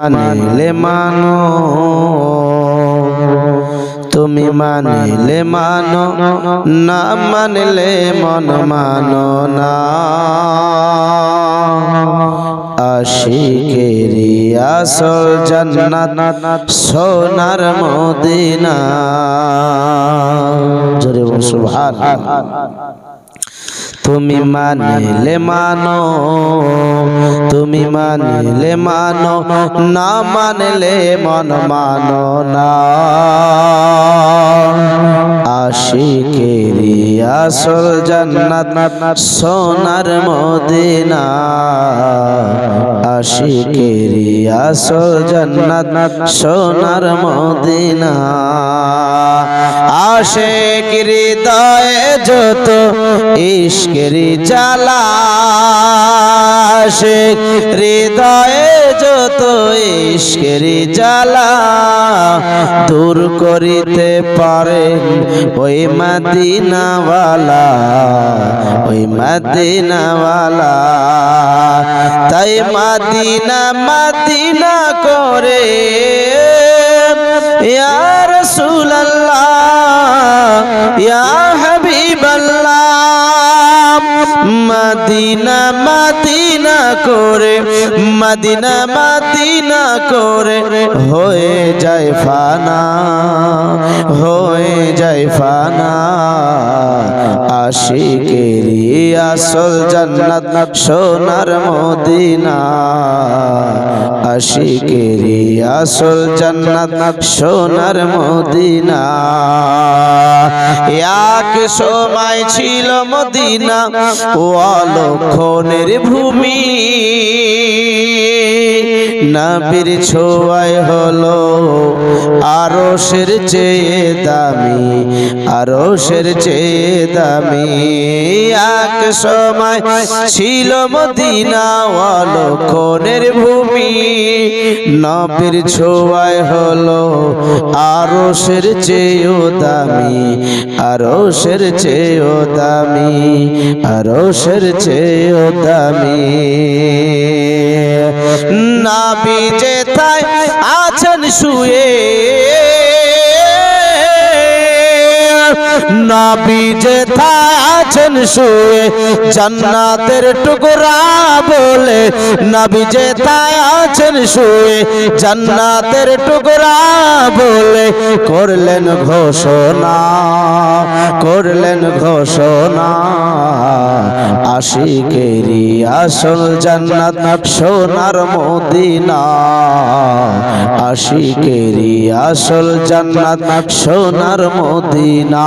মানিলে মানো। তুমি মানিলে মানো, না মানলে মন মানো না। আশিকেরি আসল জান্নাত সোনার মদিনা। জোরে তুমি মানিলে মানো, তুমি মানিলে মানো, না মানলে মন মানো না। আশিকেরি আসল জান্নাত সোনার মদিনা। আশিকেরি আসল জান্নাত সোনার মদিনা। আশেক হৃদয়ে যত ইশকেরি জ্বালা, আশেক হৃদয়ে যত ইশকেরি জ্বালা দূর করিতে পারে ওই মদিনাওয়ালা ওই মদিনাওয়ালা। তাই মদিনা মদিনা করে মদিনা মাদিনা করে মাদিনা মাদিনা করে হয়ে যায় ফানা হয়ে যায় ফানা। আশিকেরি আসল জান্নাত সোনার মদিনা। আশিকেরি আসল জান্নাত সোনার মদিনা। এক সময় ছিল মদিনা, ও অলক্ষণের ভূমি। নবীর ছোঁয়ায় হলো। আরও সের চেয়ে দামি আরও সের চেয়ে দামি। এক সময় ছিল মদিনা অলক্ষণের ভূমি নবীর ছোঁয়ায় হলো। আরও সের চেয়েও দামি আরও সের চেয়েও দামি আরও সের চেয়েও দামি। নাবি যেথায় আছেন শুয়ে। নাবি যেথায় আছেন শুয়ে জান্নাতের টুকরা বলে, নাবি যেথায় আছেন শুয়ে জান্নাতের টুকরা বলে, করলেন ঘোষণা করলেন ঘোষণা। আশিকেরি আসল জান্নাত সোনার মদিনা। আশিকেরি আসল জান্নাত সোনার মদিনা।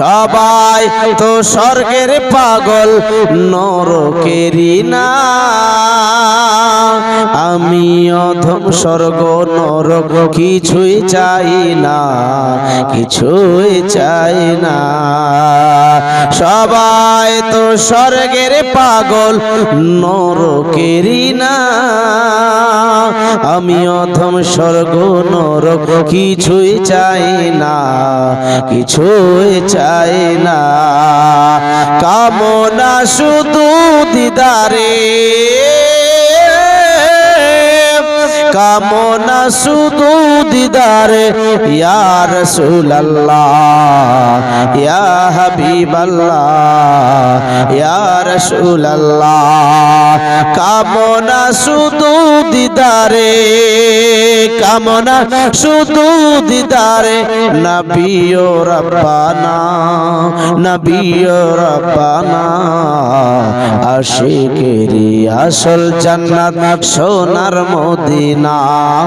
সবাই তো স্বর্গের পাগল নরকেরি না। আমি অধম স্বর্গ, নরক কিছুই চাই না, কিছুই চাই না। সবাই তো স্বর্গের পাগল নরকেরি না। আমি অধম স্বর্গ, নরক কিছুই চাই না, কিছুই চাই না। কামনা শুধু দিদারে। কামনা শুধু দিদারে, ইয়া রাসূলুল্লাহ, ইয়া হাবিবাল্লাহ কামনা শুধু দিদারে, কামনা শুধু দিদারে, নবিও রব্বানা নবিও রব্বানা, আশিকেরি আসল জান্নাত সোনার মদিনা।